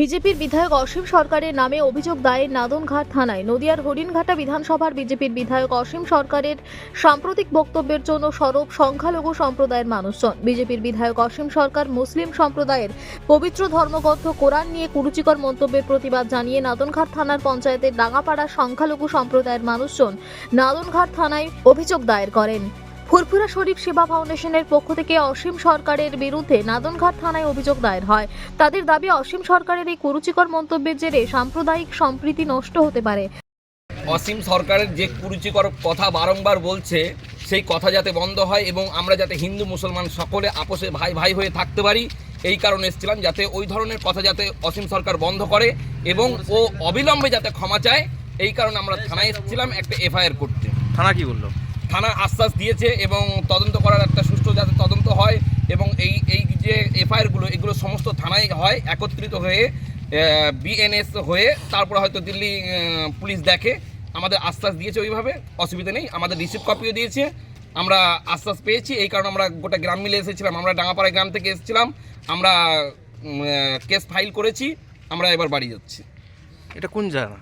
বিজেপির বিধায়ক অসীম সরকারের নামে অভিযোগ দায়ের নাদনঘাট থানায়। নদিয়ার হরিণঘাটা বিধানসভার বিজেপির বিধায়ক অসীম সরকারের সাম্প্রতিক বক্তব্যের জন্য সরব সংখ্যালঘু সম্প্রদায়ের মানুষজন। বিজেপির বিধায়ক অসীম সরকার মুসলিম সম্প্রদায়ের পবিত্র ধর্মগ্রন্থ কোরআন নিয়ে কুরুচিকর মন্তব্যের প্রতিবাদ জানিয়ে নাদনঘাট থানার পঞ্চায়েতের ডাঙাপাড়া সংখ্যালঘু সম্প্রদায়ের মানুষজন নাদনঘাট থানায় অভিযোগ দায়ের করেন। ফুরফুরা শরীফ সেবা ফাউন্ডেশনের পক্ষ থেকে অসীম সরকারের বিরুদ্ধে নাদনঘাট থানায় অভিযোগ দায়ের হয়। তাদের দাবি অসীম সরকারের এই কুরুচিকর মন্তব্যের জেরে সাম্প্রদায়িক সম্প্রীতি নষ্ট হতে পারে। অসীম সরকারের যে কুরুচিকর কথা বারংবার বলছে সেই কথা যাতে বন্ধ হয় এবং আমরা যাতে হিন্দু মুসলমান সকলে আপোষে ভাই ভাই হয়ে থাকতে পারি এই কারণে এসেছিলাম যাতে ওই ধরনের কথা যাতে অসীম সরকার বন্ধ করে এবং ও অবিলম্বে যাতে ক্ষমা চায় এই কারণে আমরা থানায় এসেছিলাম একটা এফআইআর করতে। থানা কি বলল? থানা আশ্বাস দিয়েছে এবং তদন্ত করার একটা সুষ্ঠু যাতে তদন্ত হয় এবং এই এই যে এফআইআরগুলো এগুলো সমস্ত থানায় হয় একত্রিত হয়ে বিএনএস হয়ে তারপর হয়তো দিল্লি পুলিশ দেখে আমাদের আশ্বাস দিয়েছে ওইভাবে অসুবিধা নেই আমাদের রিসিভ কপিও দিয়েছে আমরা আশ্বাস পেয়েছি এই কারণে আমরা গোটা গ্রাম মিলে এসেছিলাম আমরা ডাঙাপাড়া গ্রাম থেকে এসেছিলাম আমরা কেস ফাইল করেছি আমরা এবার বাড়ি যাচ্ছি। এটা কোন জায়গা?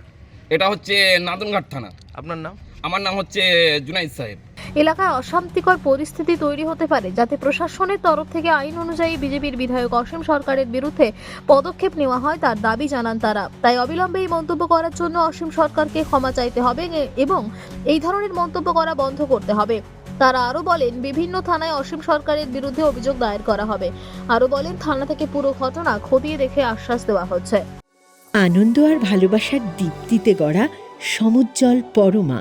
এটা হচ্ছে নাদনঘাট থানা। আপনার নাম? আমার নাম হচ্ছে জুনাইদ সাহেব। এলাকায় অশান্তিকর পরিস্থিতি তৈরি হতে পারে যাতে প্রশাসনের তরফ থেকে আইন অনুযায়ী বিজেপির বিধায়ক অসীম সরকারের বিরুদ্ধে পদক্ষেপ নেওয়া হয় তার দাবি জানান তারা। তাই অবিলম্বে এই মন্তব্য করার জন্য অসীম সরকারকে ক্ষমা চাইতে হবে এবং এই ধরনের মন্তব্য করা বন্ধ করতে হবে। তারা আরও বলেন বিভিন্ন থানায় অসীম সরকারের বিরুদ্ধে অভিযোগ দায়ের করা হবে। আরও বলেন থানা থেকে পুরো ঘটনা খতিয়ে দেখে আশ্বাস দেওয়া হচ্ছে। আনন্দ আর ভালোবাসার দীপ্তিতে গড়া সমুজ্জ্বল পরমা।